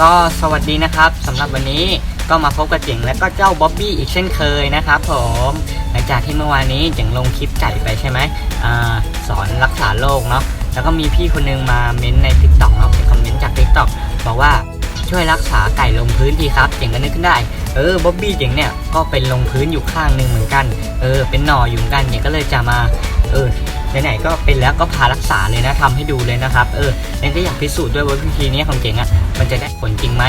ก็สวัสดีนะครับสำหรับวันนี้ก็มาพบกับเจ๋งและก็เจ้าบ๊อบบี้อีกเช่นเคยนะครับผมหลังจากที่เมื่อวานนี้เจ๋งลงคลิปไก่ไปใช่ไหมอาสอนรักษาโรคเนาะแล้วก็มีพี่คนนึงมาเม้นต์ใน t ิ k t o k เนาะเป็นคอมเมนต์จาก t ิ k t o k บอกว่าช่วยรักษาไก่ลงพื้นทีครับเจ๋งก็นึกขึ้นได้เออบ๊อบบี้เจ๋งเนี่ยก็เป็นลงพื้นอยู่ข้างหนึ่งเหมือนกันเออเป็นหน่ออยู่เหมือนกันเจ๋งก็เลยจะมาเออ ไหนๆก็เป็นแล้วก็พารักษาเลยนะทำให้ดูเลยนะครับ เออเรนก็อยากพิสูจน์ด้วยว่าวิธีนี้ของเจ๋งอะ่ะมันจะได้ผลจริงไหม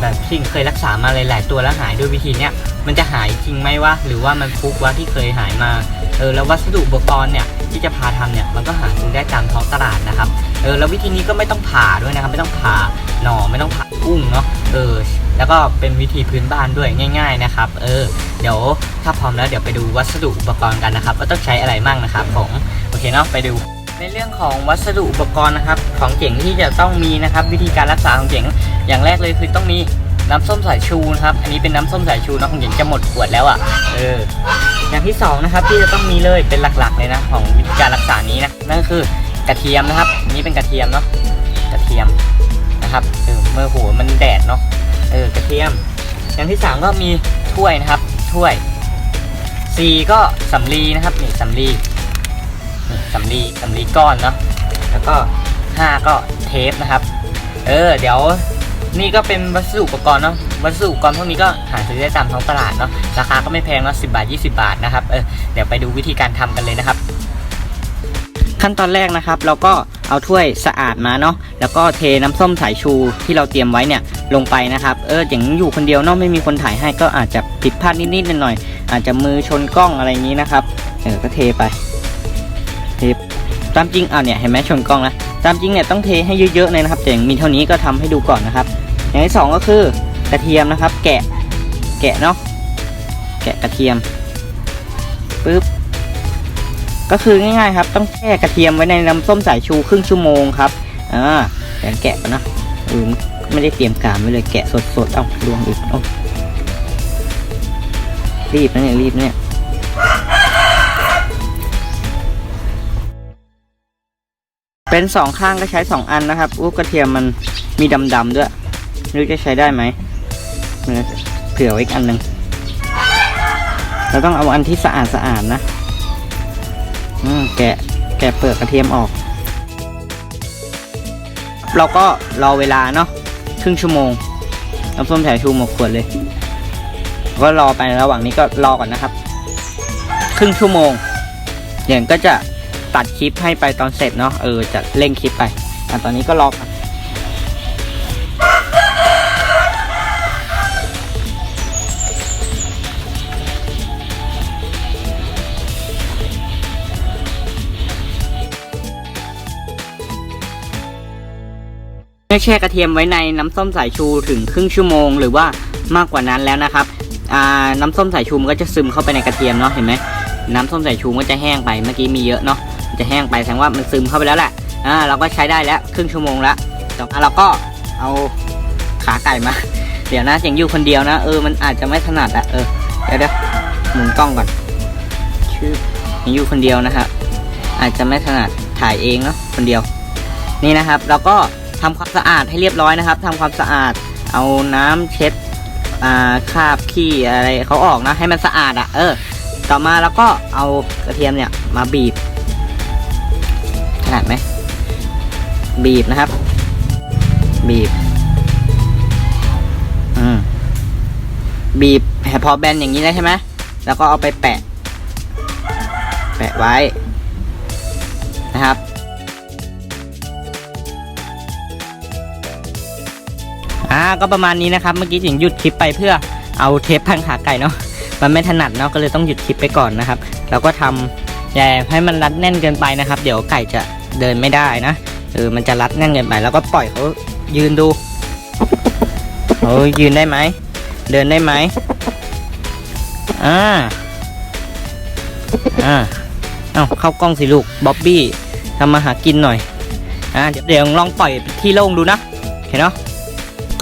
แบบที่เคยรักษามาหลาย ๆ ตัวแล้วหายด้วยวิธีเนี้ยมันจะหายจริงไหมวะหรือว่ามันฟุกวะที่เคยหายมาเออแล้ววัสดุอุปกรณ์เนี่ย ที่จะพาทำเนี่ยมันก็หาซื้อได้ตามท้องตลาดนะครับเออแล้ววิธีนี้ก็ไม่ต้องผ่าด้วยนะครับ ไม่ต้องผ่าหน่อไม่ต้องผ่าอุ้งเนาะเออแล้วก็เป็นวิธีพื้นบ้านด้วยง่าย ๆนะครับ เออเดี๋ยวถ้าพร้อมแล้วเดี๋ยวไปดูวัสดุอุปกรณ์กันนะครับ ว่าต้องใช้อะไรบ้างนะครับผมโอเคเนาะไปดูในเรื่องของวัสดุอุปกรณ์นะครับ ของเจ๋งที่จะต้องมีนะครับ วิธีการรักษาของเจ๋งอย่างแรกเลยคือต้องมี น้ำส้มสายชูนะครับ อันนี้เป็นน้ำส้มสายชูนะของเจ๋งจะหมดขวดแล้วอะ่ะ เออ อย่างที่สองนะครับที่จะต้องมีเลยเป็นหลักๆเลยนะของวิธีการรักษานี้นะนั่นคือกระเทียมนะครับอันนี้เป็นกระเทียมเนาะกระเทียมนะครับเออเมื่อหัวมันแดดเนาะเออกระเทียม อย่างที่สามก็มีถ้วยนะครับถ้วยสี่ก็สำลีนะครับนี่สำลีนี่สำลีสำลีก้อนเนาะแล้วก็ 5 ก็เทปนะครับ เออเดี๋ยว นี่ก็เป็นวัสดุอุปกรณ์เนาะวัสดุอุปกรณ์พวกนี้ก็หาซื้อได้ตามท้องตลาดเนาะราคาก็ไม่แพงเนาะสิบาท 20 บาทนะครับเออเดี๋ยวไปดูวิธีการทำกันเลยนะครับ ขั้นตอนแรกนะครับเราก็เอาถ้วยสะอาดมาเนาะแล้วก็เทน้ำส้มสายชูที่เราเตรียมไว้เนี่ยลงไปนะครับเอออย่างอยู่คนเดียวเนาะไม่มีคนถ่ายให้ก็อาจจะผิดพลาดนิดๆหน่อยๆอาจจะมือชนกล้องอะไรอย่างนี้นะครับเออก็เทไปเทตามจริงอ่าเนี่ยเห็นไหมชนกล้องแล้วตามจริงเนี่ยต้องเทให้เยอะๆเลยนะครับแต่อย่างมีเท่านี้ก็ทำให้ดูก่อนนะครับ อย่างที่สองก็คือกระเทียมนะครับ แกะแกะเนาะแกะกระเทียมปึ๊บก็คือง่ายๆครับ ต้องแช่กระเทียมไว้ในน้ำส้มสายชูครึ่งชั่วโมงครับอ่าเดี๋ยวแกะก่อนะเออไม่ได้เตรียมการไว้เลยแกะสดๆ เอ้าลวงอีกโอ้รีบนะเนี่ยรีบเนี่ยเป็นสองข้างก็ใช้สองอันนะครับอู้กระเทียมมันมีดำๆด้วย ไม่รู้จะใช้ได้ไหมเผื่อไว้อีกอันหนึ่งเราต้องเอาอันที่สะอาดสะอาดๆนะแกะแกะเปลือกกระเทียมออก เราก็รอเวลาเนาะครึ่งชั่วโมงน้ำส้มสายชูหมดขวดเลย ก็รอไประหว่างนี้ก็รอก่อนนะครับ ครึ่งชั่วโมงอย่างก็จะตัดคลิปให้ไปตอนเสร็จเนาะเออจะเร่งคลิปไปอะตอนนี้ก็รอก่อน เมื่อแช่กระเทียมไว้ในน้ำส้มสายชูถึงครึ่งชั่วโมง หรือว่ามากกว่านั้นแล้วนะครับน้ำส้มสายชูมันก็จะซึมเข้าไปในกระเทียมเนาะเห็นไหมน้ำส้มสายชูก็จะแห้งไปเมื่อกี้มีเยอะเนาะจะแห้งไปแสดงว่ามันซึมเข้าไปแล้วแหละอ่าเราก็ใช้ได้แล้วครึ่งชั่วโมงแล้วเราก็เอาขาไก่มา เดี๋ยวนะเสียงอยู่คนเดียวนะเออมันอาจจะไม่ถนัดอะเออเดี๋ยวเดี๋ยวหมุนกล้องก่อนชื่อยังอยู่คนเดียวนะครับอาจจะไม่ถนัดถ่ายเองเนาะคนเดียว นี่นะครับ เราก็ ทำความสะอาดให้เรียบร้อยนะครับทำความสะอาดเอาน้ำเช็ดอ่าคราบขี้อะไรเขาออกนะ ให้มันสะอาดอะเออ ต่อมาแล้วก็เอากระเทียมเนี่ย มาบีบขนาดไหมบีบนะครับ บีบ อืมบีบพอแบนอย่างนี้แล้ใช่ไหมแล้วก็เอาไปแปะ แปะไว้นะครับ อ่าก็ประมาณนี้นะครับ เมื่อกี้ถึงหยุดคลิปไปเพื่อเอาเทปพันขาไก่เนาะมันไม่ถนัดเนาะก็เลยต้องหยุดคลิปไปก่อนนะครับแล้วก็ทำอย่าให้มันรัดแน่นเกินไปนะครับ เดี๋ยวไก่จะเดินไม่ได้นะเออมันจะรัดแน่นเกินไป แล้วก็ปล่อยเขายืนดูโอ้ยยืนได้ไหมเดินได้ไหมอ่าอ่าเอาเข้ากล้องสิลูกบ๊อบบี้ทำมาหากินหน่อยอ่าเดี๋ยวเดี๋ยวลองปล่อยที่โล่งดูนะเห็นเนาะ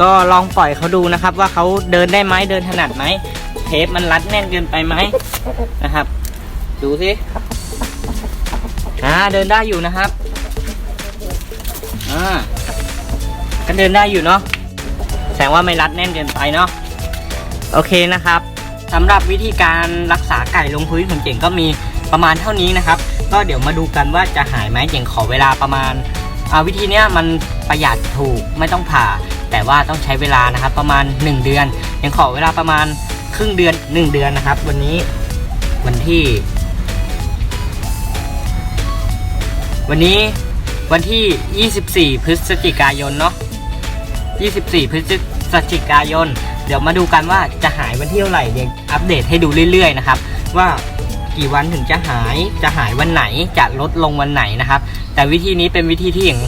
ก็ลองปล่อยเขาดูนะครับ ว่าเขาเดินได้ไหมเดินถนัดไหมเทปมันรัดแน่นเกินไปไหมนะครับ ดูสิอ่าเดินได้อยู่นะครับอ่าก็เดินได้อยู่เนาะแสดงว่าไม่รัดแน่นเกินไปเนาะโอเคนะครับสำหรับวิธีการรักษาไก่ลงพื้นของเจ๋งก็มีประมาณเท่านี้นะครับ ก็เดี๋ยวมาดูกันว่าจะหายไหมเจ๋งขอเวลาประมาณอ่าวิธีเนี้ยมันประหยัดถูกไม่ต้องผ่า แต่ว่าต้องใช้เวลานะครับประมาณ 1 เดือน ยังขอเวลาประมาณครึ่งเดือน 1 เดือนนะครับ วันนี้วันที่ วันนี้วันที่ 24 พฤศจิกายนเนาะ24 พฤศจิกายน เดี๋ยวมาดูกันว่าจะหายวันที่เท่าไหร่เดี๋ยวอัปเดตให้ดูเรื่อยๆนะครับ ว่ากี่วันถึงจะหายจะหายวันไหนจะลดลงวันไหนนะครับ แต่วิธีนี้เป็นวิธีที่อย่าง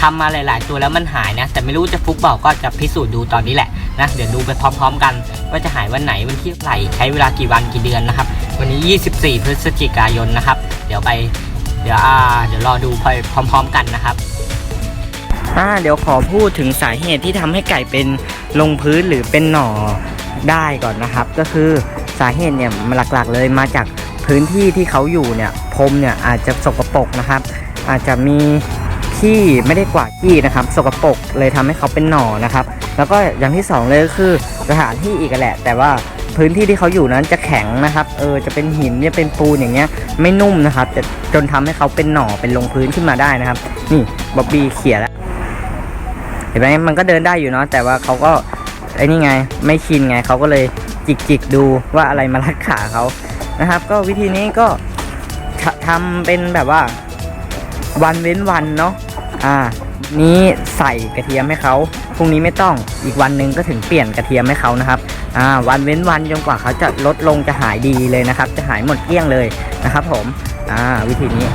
ทำมาหลาย ๆ ตัวแล้วมันหายนะ แต่ไม่รู้จะฟุกบอกก็จะพิสูจน์ดูตอนนี้แหละนะเดี๋ยวดูไปพร้อม ๆ กัน ว่าจะหายวันไหนวันที่ไหร่ใช้เวลากี่วันกี่เดือนนะครับ วันนี้ 24 พฤศจิกายนนะครับ เดี๋ยวไปเดี๋ยวอ่าเดี๋ยวรอดูไปพร้อม ๆ กันนะครับอ่าเดี๋ยวขอพูดถึงสาเหตุที่ทำให้ไก่เป็นลงพื้นหรือเป็นหน่อได้ก่อนนะครับ ก็คือสาเหตุเนี่ยมันหลักๆ เลยมาจากพื้นที่ที่เขาอยู่เนี่ยพรมเนี่ยอาจจะสกปรกนะครับ อาจจะมี ขี้ไม่ได้กวาดขี้นะครับสกปรกเลยทำให้เขาเป็นหนอนะครับ แล้วก็อย่างที่สองเลยก็คือสถานที่อีกแหละ แต่ว่าพื้นที่ที่เขาอยู่นั้นจะแข็งนะครับ เออ จะเป็นหินจะเป็นปูนอย่างเงี้ย ไม่นุ่มนะครับ จะจนทำให้เขาเป็นหน่อเป็นลงพื้นขึ้นมาได้นะครับ นี่บ๊อบบี้เขี่ยแล้ว เห็นไหมมันก็เดินได้อยู่เนาะ แต่ว่าเขาก็ไอ้นี่ไง ไม่ชินไง เขาก็เลยจิกจิกดูว่าอะไรมารัดขาเขานะครับ ก็วิธีนี้ก็ททำเป็นแบบว่าวันเว้นวันเนาะ อ่า นี้ใส่กระเทียมให้เขาพรุ่งนี้ไม่ต้องอีกวันหนึ่งก็ถึงเปลี่ยนกระเทียมให้เขานะครับอ่าวันเว้นวันจนกว่าเขาจะลดลงจะหายดีเลยนะครับ จะหายหมดเกลี้ยงเลยนะครับ ผมอ่าวิธีนี้